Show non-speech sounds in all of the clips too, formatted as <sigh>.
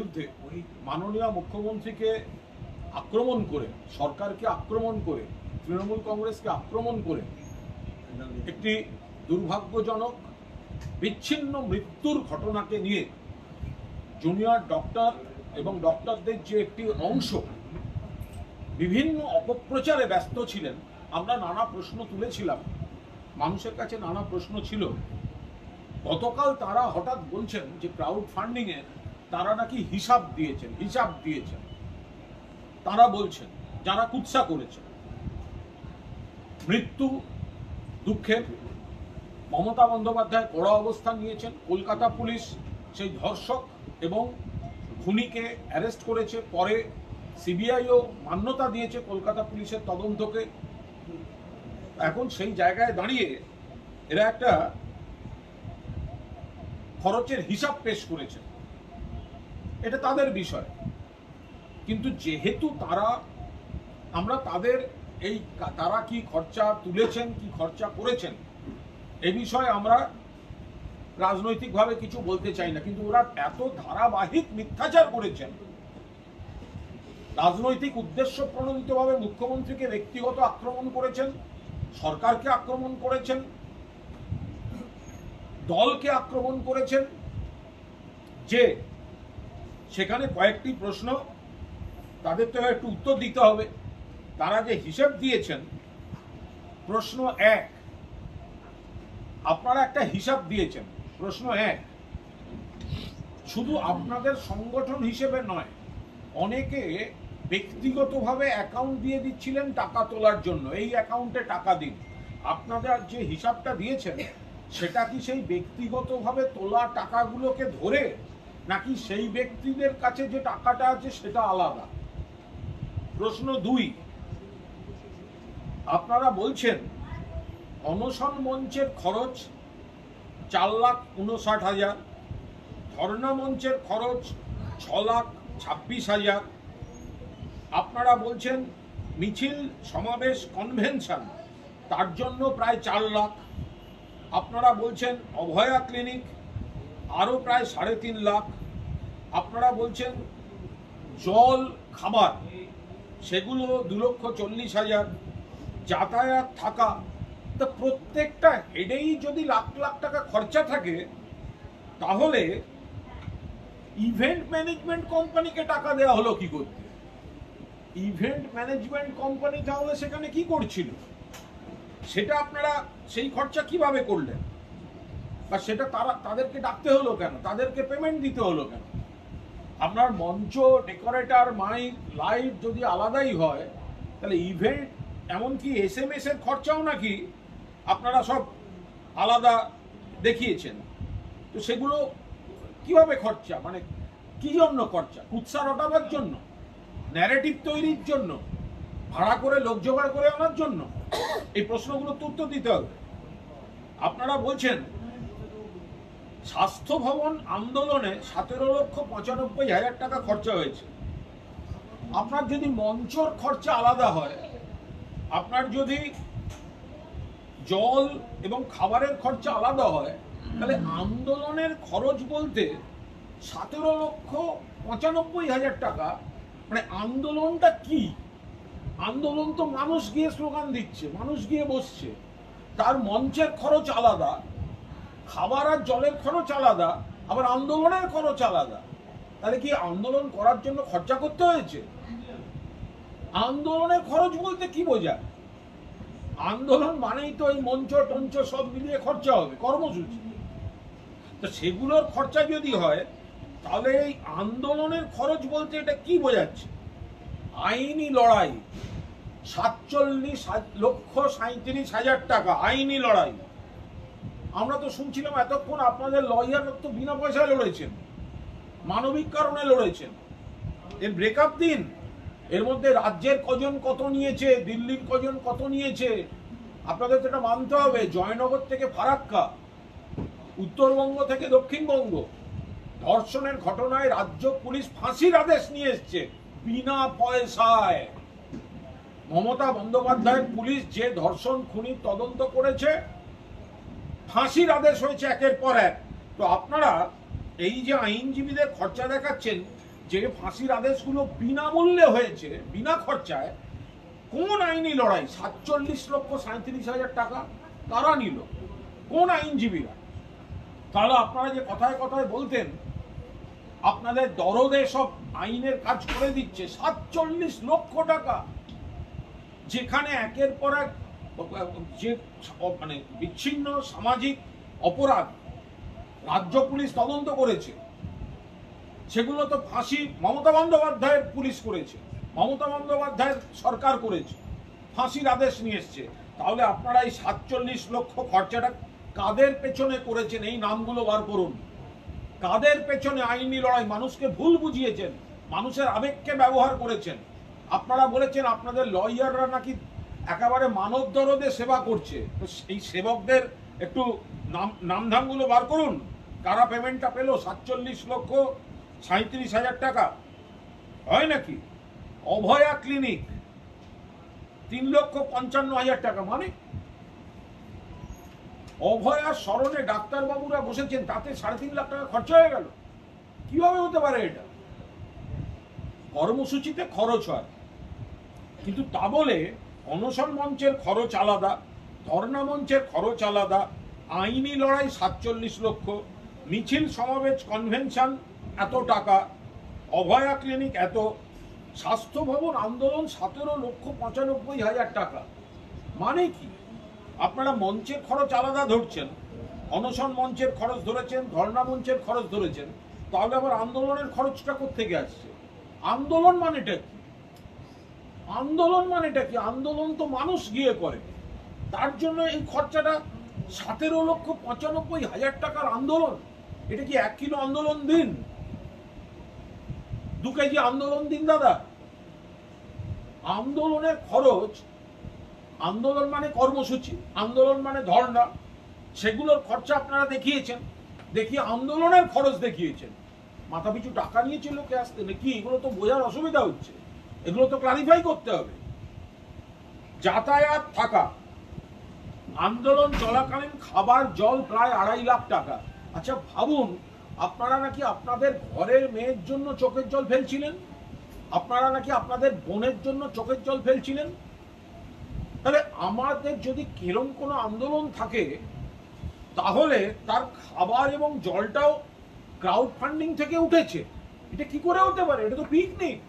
বিরুদ্ধে মাননীয় মুখ্যমন্ত্রীকে আক্রমণ করে, সরকারকে আক্রমণ করে, তৃণমূল কংগ্রেসকে আক্রমণ করে, একটি দুর্ভাগ্যজনক, বিচ্ছিন্ন মৃত্যুর ঘটনাকে নিয়ে জুনিয়র ডক্টর এবং ডক্টরদের যে একটি অংশ বিভিন্ন অপপ্রচারে ব্যস্ত ছিলেন, আমরা নানা প্রশ্ন তুলেছিলাম, মানুষের কাছে নানা প্রশ্ন ছিল। গতকাল তারা হঠাৎ বলছেন যে ক্রাউড ফান্ডিং এ তারা নাকি হিসাব দিয়েছেন হিসাব দিয়েছেন। তারা বলছেন, যারা কুৎসা করেছেন, মৃত্যু, দুঃখের, মমতা বন্দ্যোপাধ্যায় কড়া অবস্থান নিয়েছেন, কলকাতা পুলিশ সেই ধর্ষক এবং খুনিকে অ্যারেস্ট করেছে, পরে সিবিআইও মান্যতা দিয়েছে কলকাতা পুলিশের তদন্তকে। এখন সেই জায়গায় দাঁড়িয়ে এরা একটা খরচের হিসাব পেশ করেছেন। এটা তাদের বিষয়। কিন্তু যেহেতু তারা, আমরা তাদের এই তারা কি খরচা তুলেছেন, কি খরচা করেছেন এ বিষয়ে আমরা রাজনৈতিকভাবে কিছু বলতে চাই না। কিন্তু ওরা এত ধারাবাহিক মিথ্যাচার করেছেন, রাজনৈতিক উদ্দেশ্য প্রণোদিতভাবে মুখ্যমন্ত্রীকে ব্যক্তিগত আক্রমণ করেছেন, সরকারকে আক্রমণ করেছেন, দলকে আক্রমণ করেছেন, যে সেখানে কয়েকটি প্রশ্ন, তাদের তো একটু উত্তর দিতে হবে। তারা যে হিসেব দিয়েছেন, প্রশ্ন এক, আপনারা একটা হিসাব দিয়েছেন, প্রশ্ন এক, শুধু আপনাদের সংগঠন হিসেবে নয়, অনেকে ব্যক্তিগতভাবে অ্যাকাউন্ট দিয়ে দিচ্ছিলেন টাকা তোলার জন্য, এই অ্যাকাউন্টে টাকা দিন। আপনাদের যে হিসাবটা দিয়েছেন, সেটা কি সেই ব্যক্তিগতভাবে তোলা টাকাগুলোকে ধরে নাকি সেই ব্যক্তিদের কাছে যে টাকাটা আছে সেটা আলাদা? প্রশ্ন দুই। আপনারা বলছেন, অনশন মঞ্চের খরচ চার লাখ উনষাট হাজার, ধর্ণা মঞ্চের খরচ ছ লাখ ছাব্বিশ হাজার। আপনারা বলছেন মিছিল, সমাবেশ কনভেনশন তার জন্য প্রায় চার লাখ। আপনারা বলছেন অভয়া ক্লিনিক আরও প্রায় সাড়ে তিন লাখ। আপনারা বলছেন জল, খাবার, সেগুলো দু লক্ষ চল্লিশ হাজার। যাতায়াত থাকা, তা প্রত্যেকটা হেডেই যদি লাখ লাখ টাকা খরচা থাকে, তাহলে ইভেন্ট ম্যানেজমেন্ট কোম্পানিকে টাকা দেওয়া হলো কি করতে? ইভেন্ট ম্যানেজমেন্ট কোম্পানি তাহলে সেখানে কি করছিল? সেটা আপনারা সেই খরচা কীভাবে করলেন? বা সেটা তারা, তাদেরকে ডাকতে হলো কেন? তাদেরকে পেমেন্ট দিতে হলো কেন? আপনার মঞ্চ ডেকোরেটর মাইক লাইট যদি আলাদাই হয়, তাহলে ইভেন্ট এমনকি এস এম এস এর খরচাও নাকি আপনারা সব আলাদা দেখিয়েছেন। তো সেগুলো কীভাবে খরচা? মানে কি জন্য খরচা? কুৎসা রটাবার জন্য? ন্যারেটিভ তৈরির জন্য? ভাড়া করে লোক জোগাড় করে আনার জন্য? এই প্রশ্নগুলো উত্তর দিতে হবে। আপনারা বলছেন স্বাস্থ্য ভবন আন্দোলনে সতেরো লক্ষ পঁচানব্বই হাজার টাকা খরচা হয়েছে। আপনার যদি মঞ্চর খরচা আলাদা হয়, আপনার যদি জল এবং খাবারের খরচা আলাদা হয়, তাহলে আন্দোলনের খরচ বলতে সতেরো লক্ষ পঁচানব্বই হাজার টাকা মানে আন্দোলনটা কি? আন্দোলন তো মানুষ গিয়ে স্লোগান দিচ্ছে, মানুষ গিয়ে বসছে। তার মঞ্চের খরচ আলাদা খাবার আর জলের খরচ আলাদা, আবার আন্দোলনের খরচ আলাদা। তাহলে কি আন্দোলন করার জন্য খরচা করতে হয়েছে? আন্দোলনের খরচ বলতে কি বোঝায়? আন্দোলন মানেই তো এই মঞ্চ টঞ্চ সব মিলিয়ে খরচা হবে, কর্মসূচি। তো সেগুলোর খরচা যদি হয়, তাহলে এই আন্দোলনের খরচ বলতে এটা কি বোঝাচ্ছে? আইনি লড়াই, সাতচল্লিশ লক্ষ সাঁত্রিশ হাজার টাকা আইনি লড়াই। আমরা তো শুনছিলাম এতক্ষণ আপনাদের লয়ার তো বিনা পয়সায় লড়েছেন, মানবিক কারণে লড়েছেন। এর ব্রেকআপ দিন, এর মধ্যে রাজ্যের কজন কত নিয়েছে, দিল্লির কজন কত নিয়েছে, আপনাদের তো এটা মানতে হবে, জয়নগর থেকে ফারাক্কা, উত্তরবঙ্গ থেকে দক্ষিণবঙ্গ। ধর্ষণের ঘটনায় রাজ্য পুলিশ ফাঁসির আদেশ নিয়ে এসছে, বিনা পয়সায়। মমতা বন্দ্যোপাধ্যায়ের পুলিশ যে ধর্ষণ খুনির তদন্ত করেছে ফাঁসির আদেশ হয়েছে একের পর এক। তো আপনারা এই যে আইনজীবীদের খরচা দেখাচ্ছেন, যে ফাঁসির আদেশগুলো বিনামূল্যে হয়েছে, বিনা খরচায়, কোন আইনি লড়াই? সাতচল্লিশ লক্ষ সাঁত্রিশ হাজার টাকা তারা নিল। কোন আইনজীবীরা? তাহলে আপনারা যে কথায় কথায় বলতেন, আপনাদের দরদে সব আইনের কাজ করে দিচ্ছে, সাতচল্লিশ লক্ষ টাকা। যেখানে একের পর এক যে মানে বিচ্ছিন্ন সামাজিক অপরাধ রাজ্য পুলিশ তদন্ত করেছে, সেগুলো তো ফাঁসি মমতা বন্দ্যোপাধ্যায়ের পুলিশ করেছে, মমতা বন্দ্যোপাধ্যায়ের সরকার করেছে, ফাঁসির আদেশ নিয়ে এসছে। তাহলে আপনারা এই সাতচল্লিশ লক্ষ খরচাটা কাদের পেছনে করেছেন? এই নামগুলো বার করুন। কাদের পেছনে আইনি লড়াই? মানুষকে ভুল বুঝিয়েছেন, মানুষের আবেগকে ব্যবহার করেছেন। আপনারা বলেছেন আপনাদের লয়াররা নাকি একেবারে মানব দরদে সেবা করছে। তো এই সেবকদের একটু নাম, নামধামগুলো বার করুন। কারা পেমেন্টটা পেল? সাতচল্লিশ লক্ষ সাঁত্রিশ হাজার টাকা। হয় নাকি? অভয়া ক্লিনিক তিন লক্ষ পঞ্চান্ন হাজার টাকা। মানে অভয়ার স্মরণে ডাক্তারবাবুরা বসেছেন, তাতে সাড়ে তিন লাখ টাকা খরচা হয়ে গেল। কীভাবে হতে পারে এটা? কর্মসূচিতে খরচ হয়। কিন্তু তা বলে অনশন মঞ্চের খরচ আলাদা, ধর্ণা মঞ্চের খরচ আলাদা, আইনি লড়াই সাতচল্লিশ লক্ষ, মিছিল সমাবেশ কনভেনশন এত টাকা, অভয়া ক্লিনিক এত, স্বাস্থ্য ভবন আন্দোলন সতেরো লক্ষ পঁচানব্বই হাজার টাকা। মানে কি? আপনারা মঞ্চের খরচ আলাদা ধরছেন, অনশন মঞ্চের খরচ ধরেছেন, ধর্ণা মঞ্চের খরচ ধরেছেন, তাহলে আবার আন্দোলনের খরচটা থেকে আসছে? আন্দোলন মানেটা কি? আন্দোলন মানেটা কি? আন্দোলন তো মানুষ গিয়ে করে। তার জন্য এই খরচাটা সতেরো লক্ষ পঁচানব্বই হাজার টাকার আন্দোলন, এটা কি এক কিলো আন্দোলন দিন? দু কেজি আন্দোলন দিন, দাদা। আন্দোলনের খরচ, আন্দোলন মানে কর্মসূচি, আন্দোলন মানে ধর্ণা। সেগুলোর খরচা আপনারা দেখিয়েছেন। দেখিয়ে আন্দোলনের খরচ দেখিয়েছেন। মাথা পিছু টাকা নিয়েছে লোকে আসতে, নাকি এগুলো তো বোঝার অসুবিধা হচ্ছে? এগুলো তো ক্লারিফাই করতে হবে। যাতায়াত থাকা আন্দোলন চলাকালীন খাবার, জল প্রায় আড়াই লাখ টাকা। আচ্ছা ভাবুন, আপনারা নাকি আপনাদের ঘরের মেয়ের জন্য চোখের জল ফেলছিলেন? আপনারা নাকি আপনাদের বোনের জন্য চোখের জল ফেলছিলেন? তাহলে আমাদের যদি কিরম কোনো আন্দোলন থাকে, তাহলে তার খাবার এবং জলটাও ক্রাউড ফান্ডিং থেকে উঠেছে। এটা কি করে হতে পারে? এটা তো পিকনিক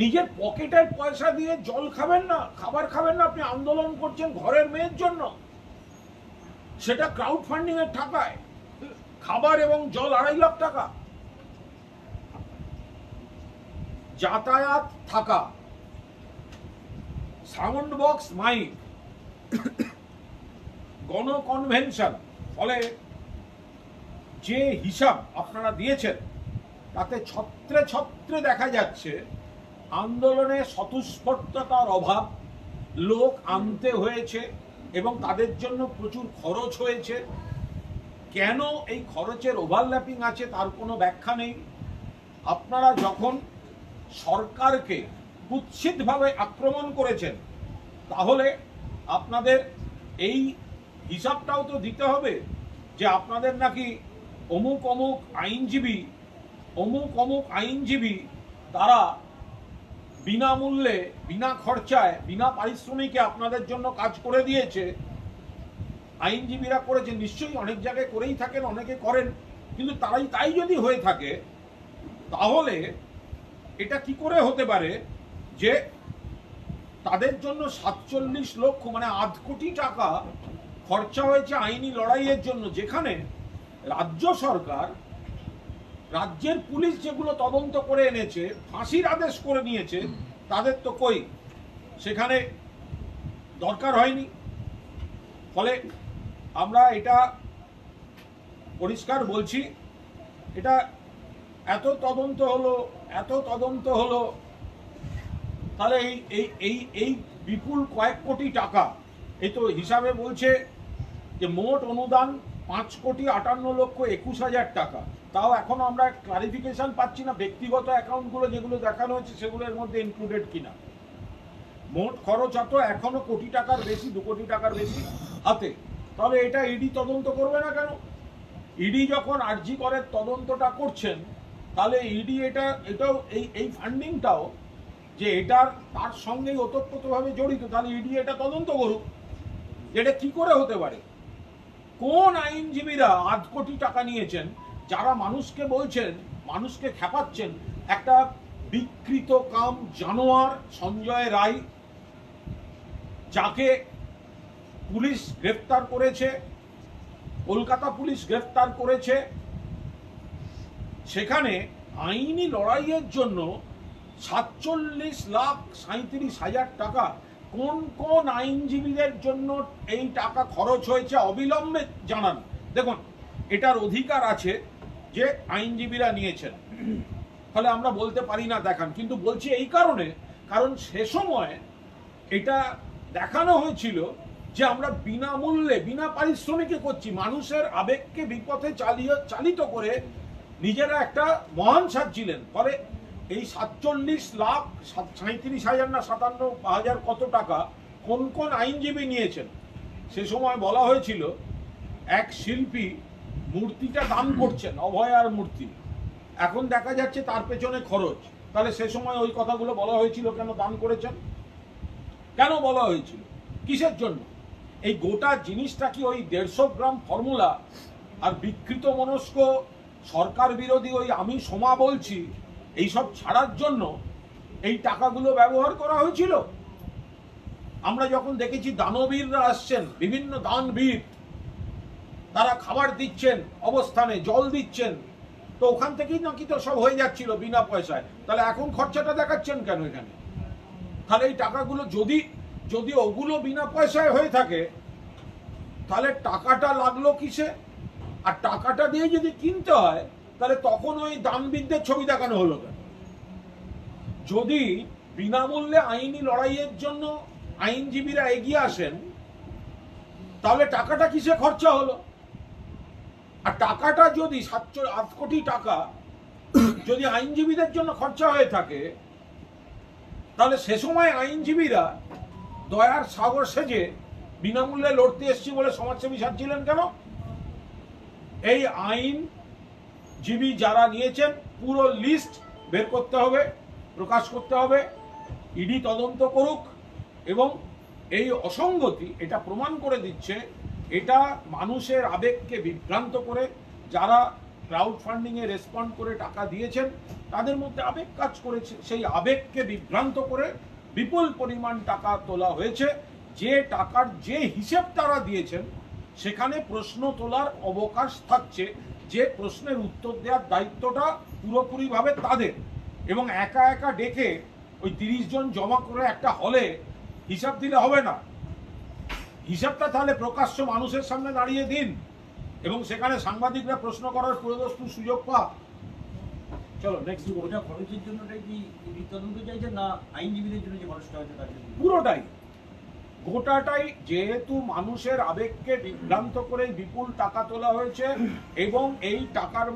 নিজের পকেটের পয়সা দিয়ে জল খাবেন না, খাবার খাবেন না, আপনি আন্দোলন করছেন ঘরের মেয়ের জন্য। সেটা ক্রাউড ফান্ডিং এর টাকায়। খাবার এবং জল আড়াই লাখ টাকা। যাতায়াত থাকা। Sound box mic. গণ কনভেনশন ফলে যে হিসাব আপনারা দিয়েছেন, তাতে ছত্রে ছত্রে দেখা যাচ্ছে আন্দোলনে স্বতঃস্ফূর্ততার অভাব। লোক আনতে হয়েছে এবং তাদের জন্য প্রচুর খরচ হয়েছে। কেন এই খরচের ওভারল্যাপিং আছে তার কোনো ব্যাখ্যা নেই। আপনারা যখন সরকারকে কুৎসিতভাবে আক্রমণ করেছেন, তাহলে আপনাদের এই হিসাবটাও তো দিতে হবে যে আপনাদের নাকি অমুক অমুক আইনজীবী, অমুক অমুক আইনজীবী তারা বিনামূল্যে, বিনা খরচায়, বিনা পারিশ্রমিকে আপনাদের জন্য কাজ করে দিয়েছে। আইনজীবীরা করেছে নিশ্চয়ই অনেক জায়গায় করেই থাকেন, অনেকে করেন, কিন্তু তারাই তাই যদি হয়ে থাকে, তাহলে এটা কি করে হতে পারে যে তাদের জন্য সাতচল্লিশ লক্ষ মানে আধ কোটি টাকা খরচা হয়েছে আইনি লড়াইয়ের জন্য, যেখানে রাজ্য সরকার রাজ্যের পুলিশ যেগুলো তদন্ত করে এনেছে, ফাঁসির আদেশ করে নিয়েছে, তাদের তো কই? সেখানে দরকার হয়নি। ফলে আমরা এটা পরিষ্কার বলছি, এটা এত তদন্ত হলো, এত তদন্ত হলো, তাহলে এই এই এই এই বিপুল কয়েক কোটি টাকা, এই তো হিসাবে বলছে যে মোট অনুদান পাঁচ কোটি আটান্ন লক্ষ একুশ হাজার টাকা। তাও এখনও আমরা ক্লারিফিকেশন পাচ্ছি না ব্যক্তিগত অ্যাকাউন্টগুলো যেগুলো দেখানো হয়েছে সেগুলোর মধ্যে ইনক্লুডেড কিনা। মোট খরচ এত, এখনও কোটি টাকার বেশি, দু কোটি টাকার বেশি হাতে। তাহলে এটা ইডি তদন্ত করবে না কেন? ইডি যখন আরজি করের তদন্তটা করছেন, তাহলে ইডি এটা, এটাও, এই এই ফান্ডিংটাও যে এটার, তার সঙ্গেই ওতপ্রোতভাবে জড়িত, তাহলে ইডি এটা তদন্ত করুক। এটা কি করে হতে পারে? কোন আইনজীবীরা আধ কোটি টাকা নিয়েছেন যারা মানুষকে বলছেন, মানুষকে খেপাচ্ছেন একটা বিকৃত কাম জানোয়ার সঞ্জয় রায়, যাকে পুলিশ গ্রেফতার করেছে, কলকাতা পুলিশ গ্রেফতার করেছে, সেখানে আইনি লড়াইয়ের জন্য সাতচল্লিশ লাখ সাঁত্রিশ হাজার টাকা। কোন কোন আইনজীবীদের জন্য এই টাকা খরচ হয়েছে অবিলম্বে জানান। দেখুন, এটার অধিকার আছে যে আইনজীবীরা নিয়েছেন। ফলে আমরা বলতে পারি না দেখান, কিন্তু বলছি এই কারণে, কারণ সে সময় এটা দেখানো হয়েছিল যে আমরা বিনামূল্যে, বিনা পারিশ্রমিকে করছি। মানুষের আবেগকে বিপথে চালিয়ে, চালিত করে নিজেরা একটা মহান সাজছিলেন। ফলে এই সাতচল্লিশ লাখ সাঁত্রিশ হাজার না সাতান্ন হাজার কত টাকা কোন কোন আইনজীবী নিয়েছেন? সে সময় বলা হয়েছিল, এক শিল্পী মূর্তিটা দান করছেন, অভয়ার মূর্তি। এখন দেখা যাচ্ছে তার পেছনে খরচ। তাহলে সে সময় ওই কথাগুলো বলা হয়েছিল কেন দান করেছেন? কেন বলা হয়েছিল? কিসের জন্য? এই গোটা জিনিসটা কি ওই দেড়শো গ্রাম ফর্মুলা? আর বিকৃত মনস্ক সরকার বিরোধী ওই আমি সমা বলছি, এইসব ছাড়ার জন্য এই টাকাগুলো ব্যবহার করা হয়েছিল? আমরা যখন দেখেছি দানবীররা আসছেন, বিভিন্ন দানবীর তারা খাবার দিচ্ছেন, অবস্থানে জল দিচ্ছেন। তো ওখান থেকেই নাকি তো সব হয়ে যাচ্ছিল বিনা পয়সায়। তাহলে এখন খরচাটা দেখাচ্ছেন কেন এখানে? তাহলে এই টাকাগুলো যদি যদি ওগুলো বিনা পয়সায় হয়ে থাকে, তাহলে টাকাটা লাগল কিসে? আর টাকাটা দিয়ে যদি কিনতে হয়, তাহলে তখন ওই দানবিদদের ছবি দেখানো হলো কেন? যদি বিনামূল্যে আইনি লড়াইয়ের জন্য আইনজীবীরা এগিয়ে আসেন, তাহলে টাকাটা কিসে খরচা হলো? আর টাকাটা যদি সাতশো, আট কোটি টাকা <coughs> যদি আইনজীবীদের জন্য খরচা হয়ে থাকে, তাহলে সে সময় আইনজীবীরা দয়ার সাগর সেজে বিনামূল্যে লড়তে এসছি বলে সমাজসেবী সাজছিলেন কেন? এই আইন জীবী যারা নিয়েছেন, পুরো লিস্ট বের করতে হবে, প্রকাশ করতে হবে, ইডি তদন্ত করুক এবং এই অসঙ্গতি এটা প্রমাণ করে দিচ্ছে এটা মানুষের আবেগকে বিভ্রান্ত করে, যারা ক্রাউড ফান্ডিংয়ে রেসপন্ড করে টাকা দিয়েছেন, তাদের মধ্যে আবেগ কাজ করেছে। সেই আবেগকে বিভ্রান্ত করে বিপুল পরিমাণ টাকা তোলা হয়েছে। যে টাকার যে হিসেব তারা দিয়েছেন, সেখানে প্রশ্ন তোলার অবকাশ থাকছে। যে প্রশ্নের উত্তর দেওয়ার দায়িত্বটা পুরোপুরিভাবে তাদের। এবং একা একা ডেকে ওই তিরিশ জন জমা করে একটা হলে হিসাব দিলে হবে না। হিসাবটা তাহলে প্রকাশ্য মানুষের সামনে দাঁড়িয়ে দিন। এবং সেখানে সাংবাদিকরা প্রশ্ন করার পুরোদস্তুর সুযোগ পাক। চলো নেক্সট ওটা খরচের কি তদন্ত না আইনজীবীদের জন্য যে খরচটা হয়েছে তার জন্য? পুরোটাই। গোটাটাই যেহেতু মানুষের আবেগকে বিভ্রান্ত করে বিপুল টাকা তোলা হয়েছে এবং এই টাকার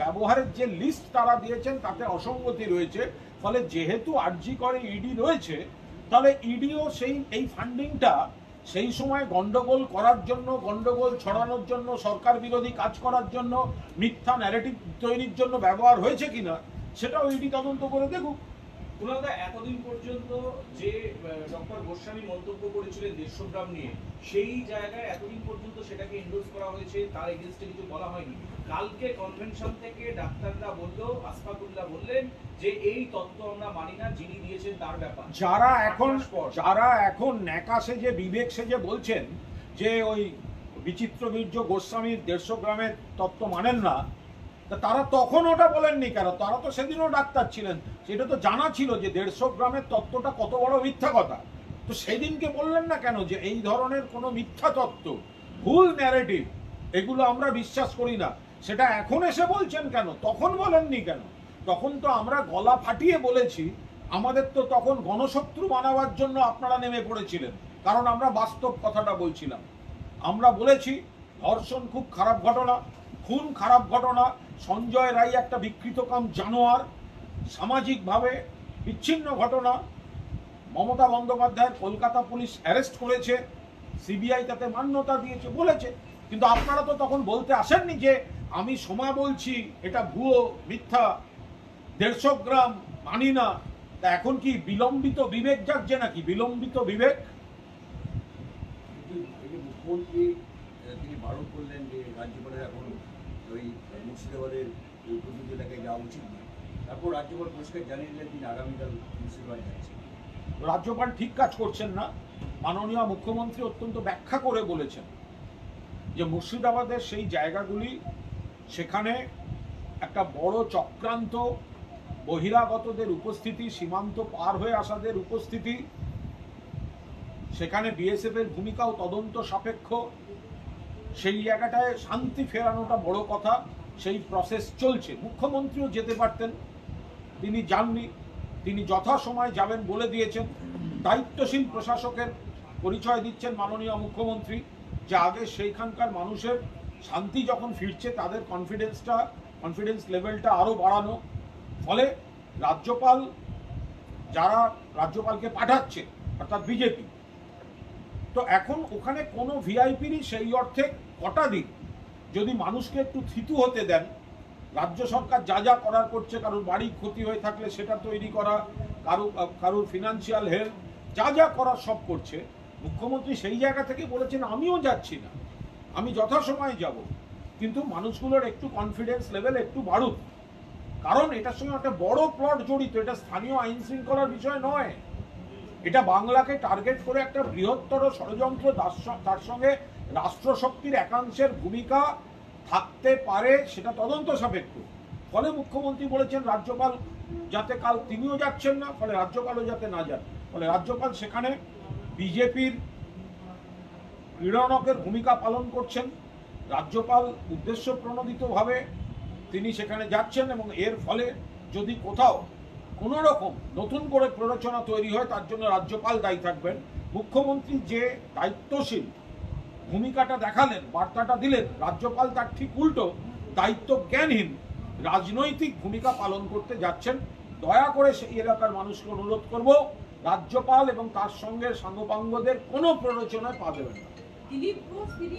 ব্যবহারের যে লিস্ট তারা দিয়েছেন তাতে অসঙ্গতি রয়েছে ফলে যেহেতু আর্জি করে ইডি রয়েছে তাহলে ইডিও সেই এই ফান্ডিংটা সেই সময় গন্ডগোল করার জন্য, গন্ডগোল ছড়ানোর জন্য, সরকার বিরোধী কাজ করার জন্য, মিথ্যা ন্যারেটিভ তৈরির জন্য ব্যবহার হয়েছে কিনা, সেটাও ইডি তদন্ত করে দেখুক। কুণালদা এতদিন পর্যন্ত যে ডক্টর গোস্বামী মন্তব্য করেছিলেন নিয়ে সেই জায়গায় এতদিন পর্যন্ত সেটাকে করা হয়েছে তার এগেনস্টে কিছু বলা হয়নি কালকে কনভেনশন থেকে ডাক্তাররা বলল আসফাকুল্লাহ বললেন যে এই তত্ত্ব আমরা মানি না যিনি দিয়েছেন তার ব্যাপার যারা এখন। যারা এখন ন্যাকা সেজে বিবেক সেজে বলছেন যে ওই বিচিত্র বীর্য গোস্বামীর দেড়শো গ্রামের তত্ত্ব মানেন না তারা তখন ওটা বলেননি কেন? তারা তো সেদিনও ডাক্তার ছিলেন। সেটা তো জানা ছিল যে দেড়শো গ্রামের তত্ত্বটা কত বড় মিথ্যা কথা। তো সেদিনকে বললেন না কেন যে এই ধরনের কোনো মিথ্যা তত্ত্ব, ভুল ন্যারেটিভ এগুলো আমরা বিশ্বাস করি না। সেটা এখন এসে বলছেন কেন? তখন বলেননি কেন? তখন তো আমরা গলা ফাটিয়ে বলেছি, আমাদের তো তখন গণশত্রু বানাবার জন্য আপনারা নেমে পড়েছিলেন। কারণ আমরা বাস্তব কথাটা বলছিলাম। আমরা বলেছি, ধর্ষণ খুব খারাপ ঘটনা। খুন খারাপ ঘটনা, সঞ্জয় রায় একটা বিকৃতকাম জানোয়ার, সামাজিকভাবে বিচ্ছিন্ন ঘটনা। মমতা বন্দ্যোপাধ্যায়ের কলকাতা পুলিশ অ্যারেস্ট করেছে, সিবিআই তাতে মান্যতা দিয়েছে, বলেছে। কিন্তু আপনারা তো তখন বলতে আসেননি যে, আমি সময় বলছি, এটা ভুয়ো, মিথ্যা, দেড়শো গ্রাম, মানি না। তা এখন কি বিলম্বিত বিবেক জাগছে নাকি? বিলম্বিত বিবেক? তিনি বারণ করলেন যে রাজ্যপালের এখন ওই মুর্শিদাবাদের প্রতিনিধি এলাকায় যাওয়া উচিত না তারপর রাজ্যপাল পরিষ্কার জানিয়ে দিলেন তিনি আগামীকাল মুর্শিদাবাদ যাচ্ছেন। রাজ্যপাল ঠিক কাজ করছেন না। মাননীয় মুখ্যমন্ত্রী অত্যন্ত ব্যাখ্যা করে বলেছেন যে মুর্শিদাবাদের সেই জায়গাগুলি সেখানে একটা বড় চক্রান্ত, বহিরাগতদের উপস্থিতি, সীমান্ত পার হয়ে আসাদের উপস্থিতি, সেখানে বিএসএফ এর ভূমিকাও তদন্ত সাপেক্ষ। সেই জায়গাটায় শান্তি ফেরানোটা বড় কথা। সেই প্রসেস চলছে। মুখ্যমন্ত্রীও যেতে পারতেন। তিনি যাননি। তিনি যথাসময়ে যাবেন বলে দিয়েছেন। দায়িত্বশীল প্রশাসকের পরিচয় দিচ্ছেন মাননীয় মুখ্যমন্ত্রী যে আগে সেইখানকার মানুষের শান্তি যখন ফিরছে, তাদের কনফিডেন্সটা কনফিডেন্স লেভেলটা আরও বাড়ানো। ফলে রাজ্যপাল যারা রাজ্যপালকে পাঠাচ্ছে, অর্থাৎ বিজেপি, তো এখন ওখানে কোনো ভিআইপিরই সেই অর্থে কটা দিন যদি মানুষকে একটু থিতু হতে দেন, রাজ্য সরকার যা যা করার করছে, কারোর বাড়ি ক্ষতি হয়ে থাকলে সেটা তৈরি করা, কারও, কারোর ফিনান্সিয়াল হেলথ যা যা করার সব করছে, মুখ্যমন্ত্রী সেই জায়গা থেকে বলেছেন, আমিও যাচ্ছি না। আমি যথাসময়ে যাব। কিন্তু মানুষগুলোর একটু কনফিডেন্স লেভেল একটু বাড়ুক। কারণ এটার সঙ্গে একটা বড় প্লট জড়িত, এটা স্থানীয় আইন শৃঙ্খলার বিষয় নয়। এটা বাংলাকে টার্গেট করে একটা বৃহত্তর ষড়যন্ত্র তার সঙ্গে রাষ্ট্রশক্তির একাংশের ভূমিকা থাকতে পারে সেটা তদন্ত সাপেক্ষ। ফলে মুখ্যমন্ত্রী বলেছেন, রাজ্যপাল যাতে কাল তিনিও যাচ্ছেন না, ফলে রাজ্যপালও যাতে না যান। ফলে রাজ্যপাল সেখানে বিজেপির ক্রীড়নকের ভূমিকা পালন করছেন। রাজ্যপাল উদ্দেশ্য প্রণোদিতভাবে তিনি সেখানে যাচ্ছেন এবং এর ফলে যদি কোথাও কোনো রকম নতুন করে প্ররোচনা তৈরি হয়, তার জন্য রাজ্যপাল দায়ী থাকবেন। মুখ্যমন্ত্রী যে দায়িত্বশীল ভূমিকাটা দেখালেন বার্তাটা দিলেন রাজ্যপাল তার ঠিক উল্টো দায়িত্ব জ্ঞানহীন রাজনৈতিক ভূমিকা পালন করতে যাচ্ছেন। দয়া করে সেই এলাকার মানুষকে অনুরোধ করব রাজ্যপাল এবং তার সঙ্গে সাঙ্গপাঙ্গদের কোনো প্ররোচনায় পা দেবেন না। দিলীপ ঘোষ তিনি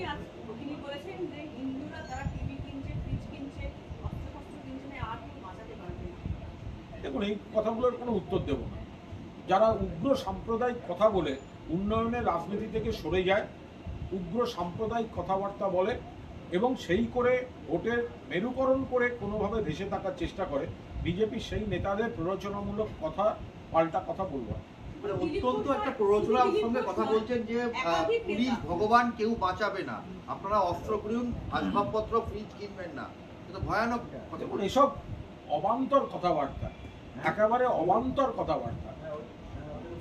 তিনি বলেছেন যে হিন্দুরা তারা টিভি কিনছে ফ্রিজ কিনছে অস্ত্রশস্ত্র কিনছে না আর কেউ বাঁচাতে পারবে না। দেখুন এই কথাগুলোর কোনো উত্তর দেব না। যারা উগ্র সাম্প্রদায়িক কথা বলে উন্নয়নের রাজনীতি থেকে সরে যায় উগ্র সাম্প্রদায়িক কথাবার্তা বলে এবং সেই করে ভোটের মেরুকরণ করে কোনোভাবে ভেসে থাকার চেষ্টা করে বিজেপি সেই নেতাদের প্ররোচনামূলক কথা পাল্টা কথা বলবে। মানে অত্যন্ত একটা প্ররোচনার সঙ্গে কথা বলছেন যে পুলিশ ভগবান কেউ বাঁচাবে না। আপনারা অস্ত্র কিনুন আসবাবপত্র ফ্রিজ কিনবেন না। কিন্তু ভয়ানক কথা দেখুন এসব অবান্তর কথাবার্তা একেবারে অবান্তর কথাবার্তা।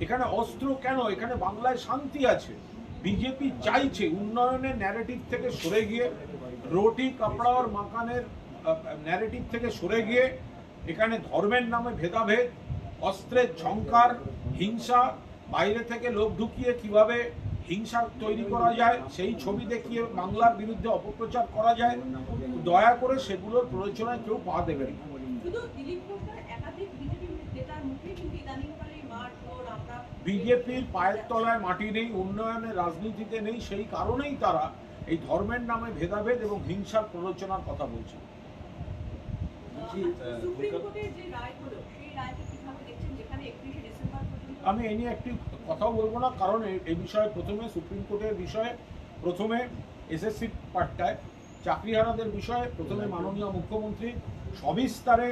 এখানে অস্ত্র কেন? এখানে বাংলায় শান্তি আছে। বিজেপি চাইছে উন্নয়নের ন্যারেটিভ থেকে সরে গিয়ে, রোটি কাপড়া আর মাকানের ন্যারেটিভ থেকে সরে গিয়ে, এখানে ধর্মের নামে ভেদাভেদ, অস্ত্রের ঝংকার, হিংসা, বাইরে থেকে লোক ঢুকিয়ে কীভাবে হিংসা তৈরি করা যায়, সেই ছবি দেখিয়ে বাংলার বিরুদ্ধে অপপ্রচার করা যায়, দয়া করে সেগুলোর প্ররোচনায় কেউ পা দেবেন না শুধু দিলীপ ঘোষ নয়, একাধিক বিজেপি নেতার মুখে কিন্তু ইদানিংকালে এই মার ধর আমরা বিজেপির পায়ের তলায় মাটি নেই উন্নয়নের রাজনীতিতে নেই সেই কারণেই তারা এই ধর্মের নামে ভেদাভেদ এবং হিংসার প্ররোচনার কথা বলছে। আমি এই নিয়ে একটি কথাও বলব না কারণ এ- এই বিষয়ে প্রথমে সুপ্রিম কোর্টের বিষয়ে প্রথমে এসএসসি পাট্টায় চাকরিহারাদের বিষয়ে প্রথমে মাননীয় মুখ্যমন্ত্রী সবিস্তারে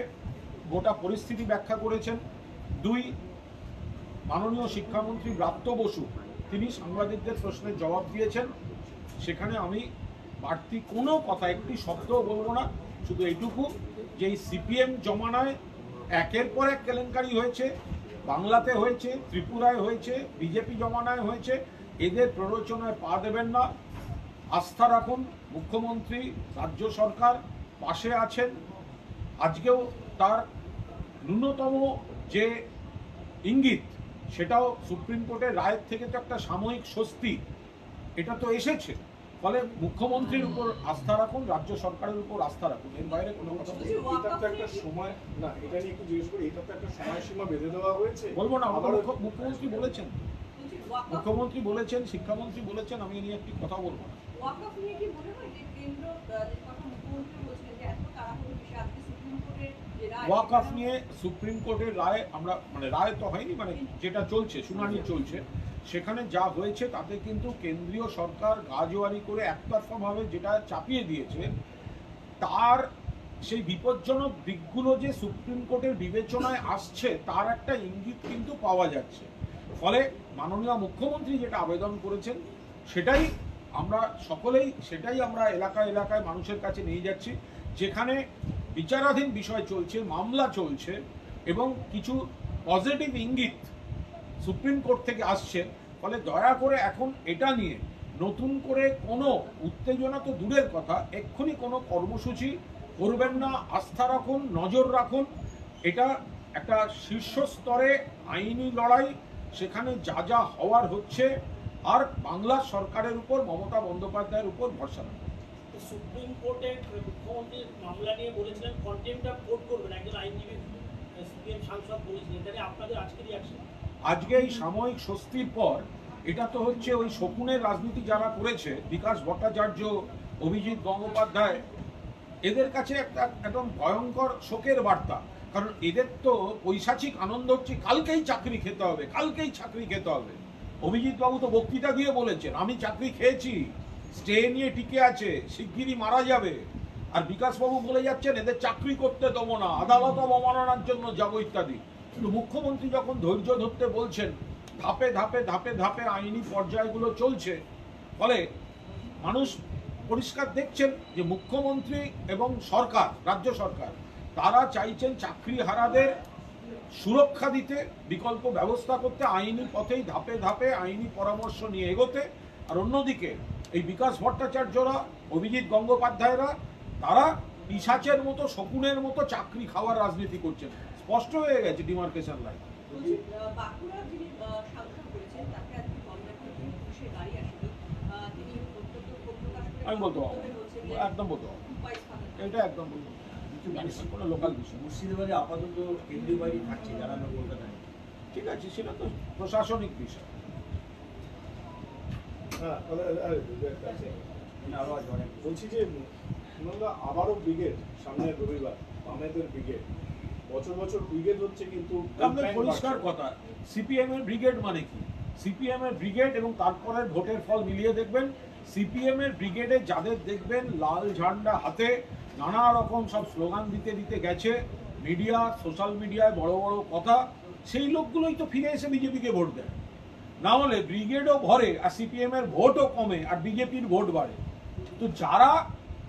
গোটা পরিস্থিতি ব্যাখ্যা করেছেন। দুই মাননীয় শিক্ষামন্ত্রী ব্রাত্য বসু, তিনি সাংবাদিকদের প্রশ্নের জবাব দিয়েছেন, সেখানে আমি বাড়তি কোনো কথা, একটি শব্দও বলব না, শুধু এইটুকু যে এই সিপিএম জমানায় একের পর এক কেলেঙ্কারি হয়েছে, বাংলাতে হয়েছে, ত্রিপুরায় হয়েছে, বিজেপি জমানায় হয়েছে, এদের প্ররোচনায় পা দেবেন না। আস্থা রাখুন, মুখ্যমন্ত্রী, রাজ্য সরকার পাশে আছেন। আজকেও তার ন্যূনতম যে ইঙ্গিত সেটাও সুপ্রিম কোর্টের রায়ের থেকে তো একটা সাময়িক স্বস্তি। এটা তো এসেছে। ফলে মুখ্যমন্ত্রীর উপর আস্থা রাখুন রাজ্য সরকারের উপর আস্থা রাখুন। এর বাইরে কোনো কথা এটা তো একটা সময় না এটা নিয়ে একটু জিজ্ঞেস করি এটা তো একটা সময়সীমা বেঁধে দেওয়া হয়েছে? বলব না আমাদের আবার মুখ্যমন্ত্রী বলেছেন। মুখ্যমন্ত্রী বলেছেন শিক্ষামন্ত্রী বলেছেন আমি এ নিয়ে একটি কথা বলব না। ওয়াকফ নিয়ে সুপ্রিম কোর্টের রায় আমরা মানে রায় তো হয়নি মানে যেটা চলছে, শুনানি চলছে, সেখানে যা হয়েছে তাতে কিন্তু কেন্দ্রীয় সরকার গাজোয়ারি করে একতরফাভাবে যেটা চাপিয়ে দিয়েছে, তার সেই বিপজ্জনক দিকগুলো যে সুপ্রিম কোর্টের বিবেচনায় আসছে, তার একটা ইঙ্গিত কিন্তু পাওয়া যাচ্ছে। ফলে মাননীয় মুখ্যমন্ত্রী যেটা আবেদন করেছেন, সেটাই আমরা সকলেই, সেটাই আমরা এলাকা এলাকায় মানুষের কাছে নিয়ে যাচ্ছি, যেখানে বিচারাধীন বিষয় চলছে, মামলা চলছে, এবং কিছু পজিটিভ ইঙ্গিত সুপ্রিম কোর্ট থেকে আসছে। ফলে দয়া করে এখন এটা নিয়ে নতুন করে কোনো উত্তেজনা তো দূরের কথা, এক্ষুনি কোনো কর্মসূচি করবেন না, আস্থা রাখুন, নজর রাখুন। এটা একটা শীর্ষ স্তরে আইনি লড়াই, সেখানে যা যা হওয়ার হচ্ছে, আর বাংলা সরকারের উপর, মমতা বন্দ্যোপাধ্যায়ের উপর ভরসা রাখুন। সুপ্রিম কোর্টে মুখ্যমন্ত্রী মামলা নিয়ে বলেছিলেন কন্টেম্পটা কোর্ট করবেন, একজন আইনজীবী সিপিএম সাংসদ বলেছিলেন। নিয়ে আপনাদের আজকে রিয়াকশন আজকে এই সাময়িক স্বস্তির পর, এটা তো হচ্ছে ওই শকুনের রাজনীতি যারা করেছে, বিকাশ ভট্টাচার্য, অভিজিৎ গঙ্গোপাধ্যায়, এদের কাছে একটা একদম ভয়ঙ্কর শোকের বার্তা। কারণ এদের তো পৈশাচিক আনন্দ হচ্ছে, কালকেই চাকরি খেতে হবে, কালকেই চাকরি খেতে হবে। অভিজিৎ বাবু তো বক্তৃতা দিয়ে বলেছেন, আমি চাকরি খেয়েছি। স্টে নিয়ে টিকে আছে, শিগগিরই মারা যাবে। আর বিকাশবাবু বলে যাচ্ছেন, এদের চাকরি করতে দেবো না, আদালত অবমাননার জন্য যাব, ইত্যাদি। কিন্তু মুখ্যমন্ত্রী যখন ধৈর্য ধরতে বলছেন, ধাপে ধাপে ধাপে ধাপে আইনি পর্যায়গুলো চলছে। ফলে মানুষ পরিষ্কার দেখছেন যে মুখ্যমন্ত্রী এবং সরকার, রাজ্য সরকার, তারা চাইছেন চাকরি হারাদের সুরক্ষা দিতে, বিকল্প ব্যবস্থা করতে, আইনি পথেই ধাপে ধাপে আইনি পরামর্শ নিয়ে এগোতে। আর অন্যদিকে এই বিকাশ ভট্টাচার্যরা অভিজিৎ গঙ্গোপাধ্যায়রা তারা পিসাচের মতো শকুনের মতো চাকরি খাওয়ার রাজনীতি করছেন। স্পষ্ট হয়ে গেছে ডিমার্কেশন লাইন। আমি বলতে পারব একদম বলতে পারব। এটা একদম বলতে পারব কোনো লোকাল বিষয়। মুর্শিদাবাদে আপাতত কেন্দ্রীয় বাহিনী থাকছে যারা কলকাতায়। ঠিক আছে সেটা তো প্রশাসনিক বিষয় হ্যাঁ তাহলে, আরে, আচ্ছা। এখানে আরও আছে অনেক বলছি যে সুনন্দা আবারও ব্রিগেড সামনের রবিবার বামেদের ব্রিগেড বছর বছর ব্রিগেড হচ্ছে কিন্তু আপনার পরিষ্কার কথা সিপিএম এর ব্রিগেড মানে কি? সিপিএম এর ব্রিগেড এবং তারপরের ভোটের ফল মিলিয়ে দেখবেন সিপিএম এর ব্রিগেডে যাদের দেখবেন লাল ঝান্ডা হাতে নানা রকম সব স্লোগান দিতে দিতে গেছে মিডিয়া সোশ্যাল মিডিয়ায় বড় বড় কথা সেই লোকগুলোই তো ফিরে এসে বিজেপিকে ভোট দেয়। না হলে ব্রিগেডও ভরে আর সিপিএম এর ভোটও কমে আর বিজেপির ভোট বাড়ে। তো যারা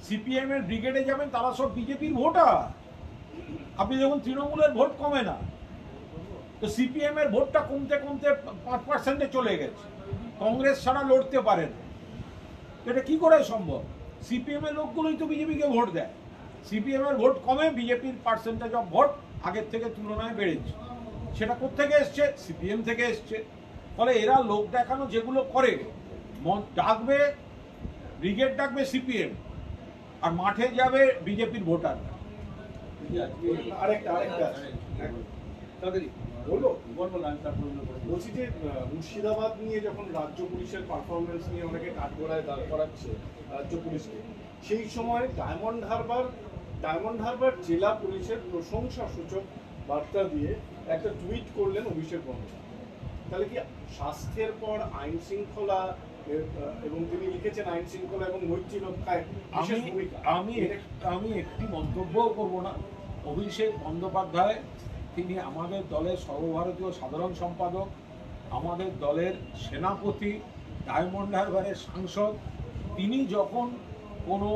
সিপিএম এর ব্রিগেডে যাবেন, তারা সব বিজেপির ভোটার। আপনি যখন তৃণমূলের ভোট কমে না। তো সিপিএম এর ভোটটা কমতে কমতে পাঁচ পার্সেন্টে চলে গেছে। কংগ্রেস ছাড়া লড়তে পারে না। এটা কি করে সম্ভব? সিপিএম এর লোকগুলোই তো বিজেপিকে ভোট দেয়। সিপিএম এর ভোট কমে, বিজেপির পার্সেন্টেজ অফ ভোট আগের থেকে তুলনায় বেড়েছে। সেটা কোথেকে এসছে? সিপিএম থেকে এসছে। ফলে এরা লোক দেখানো যেগুলো করে ডাকবে, ব্রিগেড ডাকবে সিপিএম, আর মাঠে যাবে বিজেপির ভোটার। আরেকটা আরেকটা অন্য বলছি যে মুর্শিদাবাদ নিয়ে যখন রাজ্য পুলিশের পারফরমেন্স নিয়ে অনেকে কাঠগড়ায় দাঁড় করাচ্ছে রাজ্য পুলিশকে, সেই সময় ডায়মন্ড হারবার ডায়মন্ড হারবার জেলা পুলিশের প্রশংসা সূচক বার্তা দিয়ে একটা টুইট করলেন অভিষেক বন্দ্যোপাধ্যায়। তাহলে কি স্বাস্থ্যের পর আইন শৃঙ্খলা এবং তিনি লিখেছেন আইন শৃঙ্খলা এবং মৈত্রী রক্ষায় বিশেষ আমি ভূমিকা। আমি আমি একটি মন্তব্যও করব না। অভিষেক বন্দ্যোপাধ্যায় তিনি আমাদের দলের সর্বভারতীয় সাধারণ সম্পাদক আমাদের দলের সেনাপতি ডায়মন্ড হারবারের সাংসদ তিনি যখন কোনো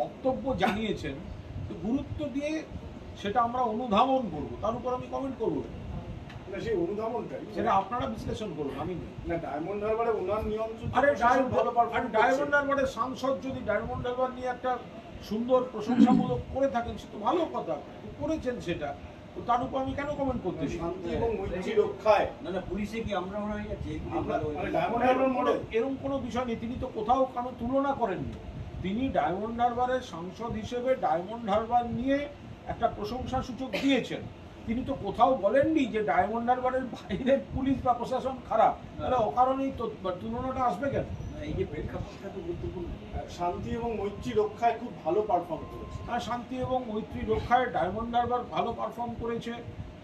বক্তব্য জানিয়েছেন গুরুত্ব দিয়ে সেটা আমরা অনুধাবন করব। তার উপর আমি কমেন্ট করব। না। সেই অনুধাবনটাই। সেটা আপনারা বিশ্লেষণ করুন আমি না ডায়মন্ড হারবারে ওনার নিয়ন্ত্রণ আরে ডায়মন্ড হারবারের সাংসদ যদি ডায়মন্ড হারবার নিয়ে একটা সুন্দর প্রশংসামূলক করে থাকেন সে তো ভালো কথা। করেছেন সেটা। তো তার উপর আমি কেন কমেন্ট করতে শান্তি এবং মৈত্রী রক্ষায়। না না পুলিশে কি আমরা মনে হয় হয়ে মানে। ডায়মন্ড এরকম হারবার মডেল এরকম কোনো বিষয় নেই। তিনি তো কোথাও কোনো তুলনা করেননি। তিনি ডায়মন্ড হারবারের সাংসদ হিসেবে ডায়মন্ড হারবার নিয়ে একটা প্রশংসা সূচক দিয়েছেন। তিনি তো কোথাও বলেননি যে ডায়মন্ড হারবারের বাইরের পুলিশ বা প্রশাসন খারাপ। তাহলে অকারণেই তো তুলনাটা আসবে কেন? এই যে প্রেক্ষাপটটা তো গুরুত্বপূর্ণ। শান্তি এবং মৈত্রী রক্ষায় খুব ভালো পারফর্ম করেছে। আর শান্তি এবং মৈত্রী রক্ষায় ডায়মন্ড হারবার ভালো পারফর্ম করেছে।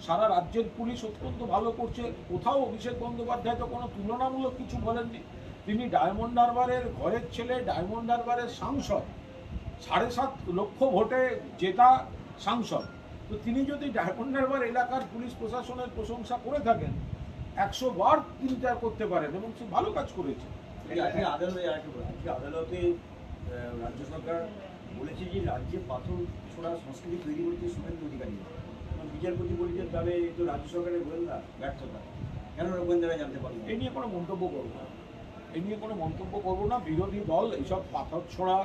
সারা রাজ্যের পুলিশ অত্যন্ত ভালো করছে। কোথাও অভিষেক বন্দ্যোপাধ্যায় তো কোনো তুলনামূলক কিছু বলেননি। তিনি ডায়মন্ড হারবারের ঘরের ছেলে ডায়মন্ড হারবারের সাংসদ। সাড়ে সাত লক্ষ ভোটে জেতা সাংসদ। তো তিনি যদি ডায়মন্ড হারবার এলাকার পুলিশ প্রশাসনের প্রশংসা করে থাকেন একশো বার তিনি তা করতে পারেন এবং সে ভালো কাজ করেছে। আদালতে রাজ্য সরকার বলেছে যে রাজ্যে পাথর ছোড়া সংস্কৃতি তৈরি করেছে শুভেন্দু অধিকারী। বিচারপতি বলেছেন তাহলে এই তো রাজ্য সরকারের গোয়েন্দা ব্যর্থতা। কেন গোয়েন্দারা জানতে পারল না? এই নিয়ে কোনো মন্তব্য করব না। এই নিয়ে কোনো মন্তব্য করব না। বিরোধী দল এইসব পাথর ছোড়া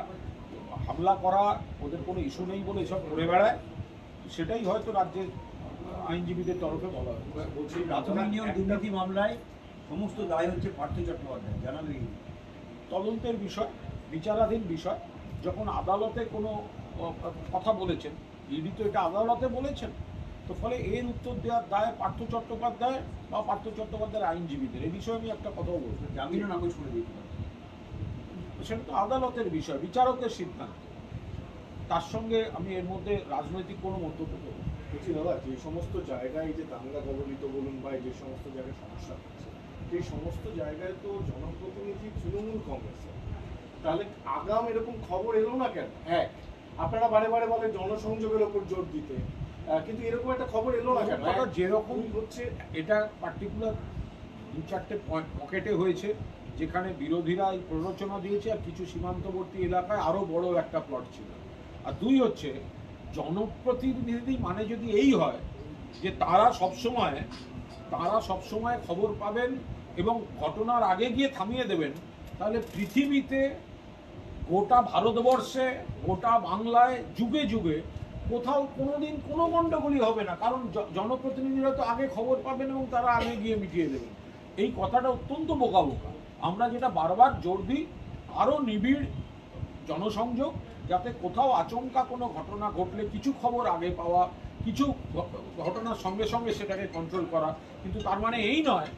হামলা করা ওদের কোনো ইস্যু নেই বলে এসব করে বেড়ায়। সেটাই হয়তো রাজ্যের আইনজীবীদের তরফে বলা হয়। বলছি প্রাথমিক নিয়ম দুর্নীতি মামলায় সমস্ত দায় হচ্ছে পার্থ চট্টোপাধ্যায় জানাবে তদন্তের বিষয় বিচারাধীন বিষয় যখন আদালতে কোনো কথা বলেছেন ইডি তো এটা আদালতে বলেছেন তো ফলে এর উত্তর দেওয়ার দায় পার্থ চট্টোপাধ্যায় বা পার্থ চট্টোপাধ্যায়ের আইনজীবীদের। এই বিষয়ে আমি একটা কথাও বলব। জামিনও নাকচ করে দিতে সেটা তো আদালতের বিষয় বিচারকের সিদ্ধান্ত। তার সঙ্গে আমি এর মধ্যে রাজনৈতিক কোনো মন্তব্য করব। বলছি দাদা যে সমস্ত জায়গায় যে দাঙ্গা কবলিত বলুন বা এই যে সমস্ত জায়গায় সমস্যা হচ্ছে সেই সমস্ত জায়গায় তো জনপ্রতিনিধি তৃণমূল কংগ্রেসের তাহলে আগাম এরকম খবর এলো না কেন? এক আপনারা বারে বারে বলেন জনসংযোগের ওপর জোর দিতে কিন্তু এরকম একটা খবর এলো না কেন? কথা যেরকম হচ্ছে এটা পার্টিকুলার দু চারটে পকেটে হয়েছে যেখানে বিরোধীরা এই প্ররোচনা দিয়েছে আর কিছু সীমান্তবর্তী এলাকায় আরও বড় একটা প্লট ছিল। আর দুই হচ্ছে, জনপ্রতিনিধি মানে যদি এই হয় যে তারা সবসময় তারা সবসময় খবর পাবেন এবং ঘটনার আগে গিয়ে থামিয়ে দেবেন, তাহলে পৃথিবীতে গোটা ভারতবর্ষে, গোটা বাংলায় যুগে যুগে কোথাও কোনোদিন কোনো গণ্ডগোলই হবে না। কারণ জনপ্রতিনিধিরা তো আগে খবর পাবেন এবং তারা আগে গিয়ে মিটিয়ে দেবেন। এই কথাটা অত্যন্ত বোকা বোকা আমরা যেটা বারবার জোর দিই, আরও নিবিড় জনসংযোগ যাতে কোথাও আচমকা কোনো ঘটনা ঘটলে কিছু খবর আগে পাওয়া, কিছু ঘটনার সঙ্গে সঙ্গে সেটাকে কন্ট্রোল করা। কিন্তু তার মানে এই নয়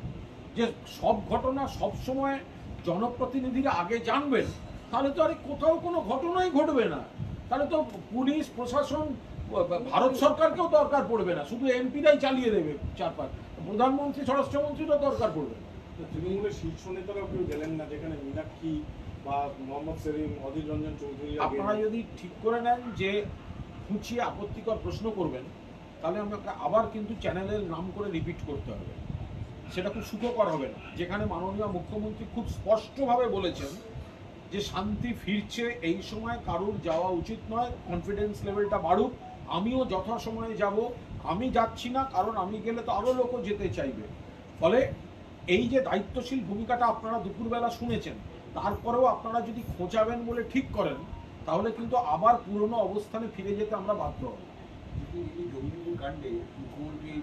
যে সব ঘটনা সব সময় জনপ্রতিনিধিরা আগে জানবেন, তাহলে তো আর কোথাও কোনো ঘটনাই ঘটবে না। তাহলে তো পুলিশ, প্রশাসন ভারত সরকারকেও দরকার পড়বে না। শুধু এমপিরাই চালিয়ে দেবে চারপাশ। প্রধানমন্ত্রী, স্বরাষ্ট্রমন্ত্রীরও দরকার পড়বে তৃণমূলের শীর্ষ নেতারাও কেউ গেলেন না, যেখানে মীনাক্ষী বা মোহাম্মদ সেলিম, অধীর রঞ্জন চৌধুরী আপনারা যদি ঠিক করে নেন যে খুঁচিয়ে আপত্তিকর প্রশ্ন করবেন, তাহলে আমাকে আবার কিন্তু চ্যানেলের নাম করে রিপিট করতে হবে। সেটা খুব সুখকর হবে না। যেখানে মাননীয় মুখ্যমন্ত্রী খুব স্পষ্টভাবে বলেছেন যে শান্তি ফিরছে, এই সময় কারুর যাওয়া উচিত নয় কনফিডেন্স লেভেলটা বাড়ুক। আমিও যথাসময়ে যাব, আমি যাচ্ছি না, কারণ আমি গেলে তো আরও লোকও যেতে চাইবে। ফলে এই যে দায়িত্বশীল ভূমিকাটা আপনারা দুপুরবেলা শুনেছেন তারপরেও আপনারা যদি খোঁচাবেন বলে ঠিক করেন তাহলে কিন্তু আবার পুরনো অবস্থানে ফিরে যেতে আমরা বাধ্য হব। কিন্তু এই জঙ্গিপুর কাণ্ডে মুখ্যমন্ত্রী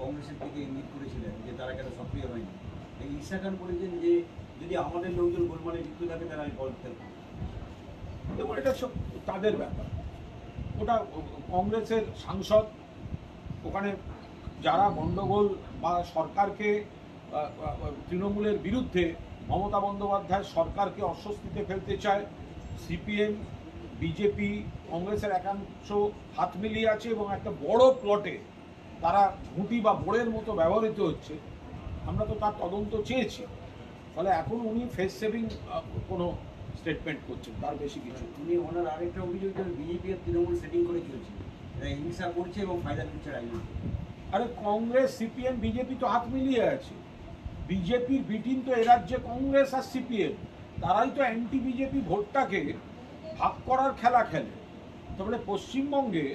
কংগ্রেসের দিকে ইঙ্গিত করেছিলেন যে তারা কেন সক্রিয় হয়নি। এই ঈশা খান বলেছেন যে যদি আমাদের লোকজন গোলমালে থাকে তাহলে আমি। এবং এটা সব তাদের ব্যাপার। ওটা কংগ্রেসের সাংসদ ওখানে যারা গণ্ডগোল বা সরকারকে তৃণমূলের বিরুদ্ধে মমতা বন্দ্যোপাধ্যায় সরকারকে অস্বস্তিতে ফেলতে চায় সিপিএম বিজেপি কংগ্রেসের একাংশ হাত মিলিয়ে আছে এবং একটা বড় প্লটে তারা ঘুঁটি বা বোড়ের মতো ব্যবহৃত হচ্ছে। আমরা তো তার তদন্ত চেয়েছি। ফলে এখন উনি ফেস সেভিং কোনো স্টেটমেন্ট করছেন তার বেশি কিছু উনি ওনার আরেকটা অভিযোগ বিজেপি আর তৃণমূল সেটিং করে চলছে হিংসা করছে এবং ফায়দা নিচ্ছে আরে কংগ্রেস সিপিএম বিজেপি তো হাত মিলিয়ে আছে। বিজেপির বিটিন তো এ রাজ্যে কংগ্রেস আর সিপিএম। তারাই তো অ্যান্টি বিজেপি ভোটটাকে ভাগ করার খেলা খেলে। তাহলে পশ্চিমবঙ্গে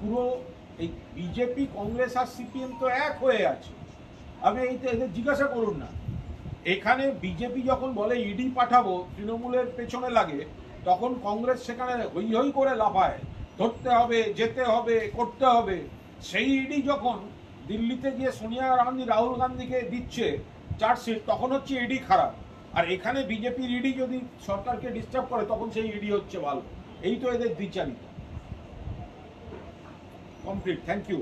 পুরো এই বিজেপি, কংগ্রেস আর সিপিএম তো এক হয়ে আছে। আপনি এই তো এদের জিজ্ঞাসা করুন না। এখানে বিজেপি যখন বলে ইডি পাঠাবো, তৃণমূলের পেছনে লাগে, তখন কংগ্রেস সেখানে হই হই করে লাফায়। ধরতে হবে, যেতে হবে, করতে হবে। সেই ইডি যখন দিল্লিতে গিয়ে সোনিয়া গান্ধী, রাহুল গান্ধীকে দিচ্ছে চার্জশিট, তখন হচ্ছে ইডি খারাপ। আর এখানে বিজেপির ইডি যদি সরকারকে ডিস্টার্ব করে, তখন সেই ইডি হচ্ছে ভালো। এই তো এদের দ্বিচারিতা। Complete thank you